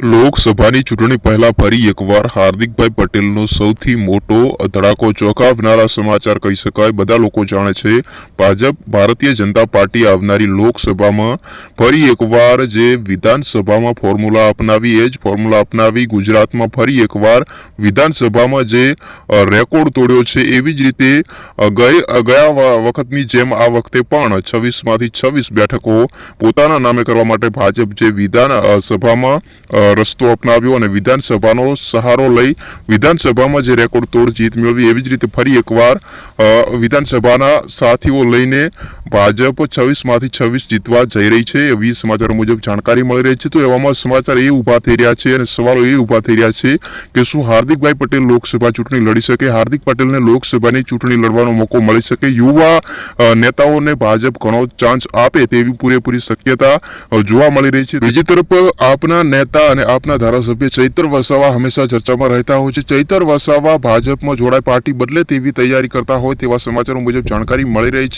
લોકસભાની ચૂંટણી પહેલા ફરી એકવાર હાર્દિકભાઈ પટેલનો સૌથી મોટો ધડાકો ચોંકાવનારા સમાચાર કહી શકાય. બધા લોકો જાણે છે ભાજપ ભારતીય જનતા પાર્ટી આવનારી લોકસભામાં ફરી એકવાર જે વિધાનસભામાં ફોર્મ્યુલા અપનાવી એ જ ફોર્મ્યુલા અપનાવી ગુજરાતમાં ફરી એકવાર વિધાનસભામાં જે રેકોર્ડ તોડ્યો છે એવી જ રીતે ગઈ ગયા વખતની જેમ આ વખતે પણ છવ્વીસમાંથી છવ્વીસ બેઠકો પોતાના નામે કરવા માટે ભાજપ જે વિધાન સભામાં અ, રસ્તો અપનાવ્યો અને વિધાનસભાનો સહારો લઈ વિધાનસભામાં જે રેકોર્ડ તોડ જીત મેળવી એવી જ રીતે ફરી એકવાર વિધાનસભાના સાથીઓ લઈને ભાજપ છવ્વીસમાંથી છવ્વીસ જીતવા જઈ રહી છે. એવી સમાચારો મુજબ જાણકારી મળી રહી છે. તો એવામાં સમાચાર એ ઊભા થઈ રહ્યા છે અને સવાલો એ ઊભા થઈ રહ્યા છે કે શું હાર્દિકભાઈ પટેલ લોકસભા ચૂંટણી લડી શકે? હાર્દિક પટેલને લોકસભાની ચૂંટણી લડવાનો મોકો મળી શકે? યુવા નેતાઓને ભાજપ ઘણો ચાન્સ આપે તેવી પૂરેપૂરી શક્યતા જોવા મળી રહી છે. બીજી તરફ, આપના નેતા અને આપના ધારાસભ્ય ચૈતર વસાવા હંમેશા ચર્ચામાં રહેતા હોય છે. ચૈતર વસાવા ભાજપમાં જોડાય પાર્ટી બદલે તેવી તૈયારી કરતા હોય તેવા સમાચારો મુજબ જાણકારી મળી રહી છે.